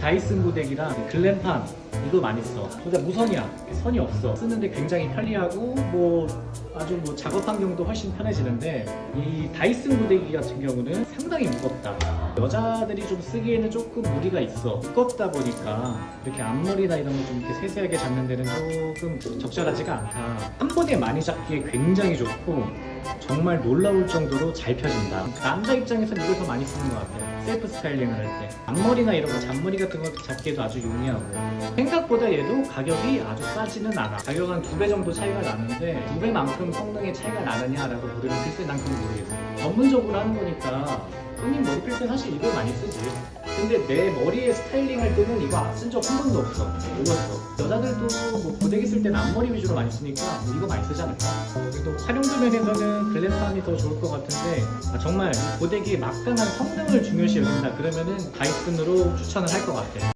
다이슨 고데기랑 글램팜 이거 많이 써. 근데 무선이야. 선이 없어. 쓰는데 굉장히 편리하고 뭐 아주 뭐 작업 환경도 훨씬 편해지는데 이 다이슨 고데기 같은 경우는 상당히 무겁다. 여자들이 좀 쓰기에는 조금 무리가 있어. 무겁다 보니까 이렇게 앞머리나 이런 거 좀 이렇게 세세하게 잡는 데는 조금 적절하지가 않다. 한 번에 많이 잡기에 굉장히 좋고 정말 놀라울 정도로 잘 펴진다. 남자 입장에서는 이걸 더 많이 쓰는 것 같아요. 셀프 스타일링을 할 때. 앞머리나 이런 거 잔머리 같은 거 잡기에도 아주 용이하고. 생각보다 얘도 가격이 아주 싸지는 않아. 가격 한 두 배 정도 차이가 나는데 두 배만큼 성능의 차이가 나느냐라고 물으면 글쎄 난 그건 모르겠어. 전문적으로 하는 거니까 손님 머리 필 때 사실 이걸 많이 쓰지. 근데 내 머리에 스타일링 할 때는 이거 쓴 적 한 번도 없어. 몰랐어. 여자들도 뭐 고데기 쓸 때는 앞머리 위주로 많이 쓰니까 뭐 이거 많이 쓰지 않을까. 어, 그래도 활용도 면에서는 글램팜이 더 좋을 것 같은데 아, 정말 고데기의 막강한 성능을 중요시 여긴다 그러면은 다이슨으로 추천을 할 것 같아.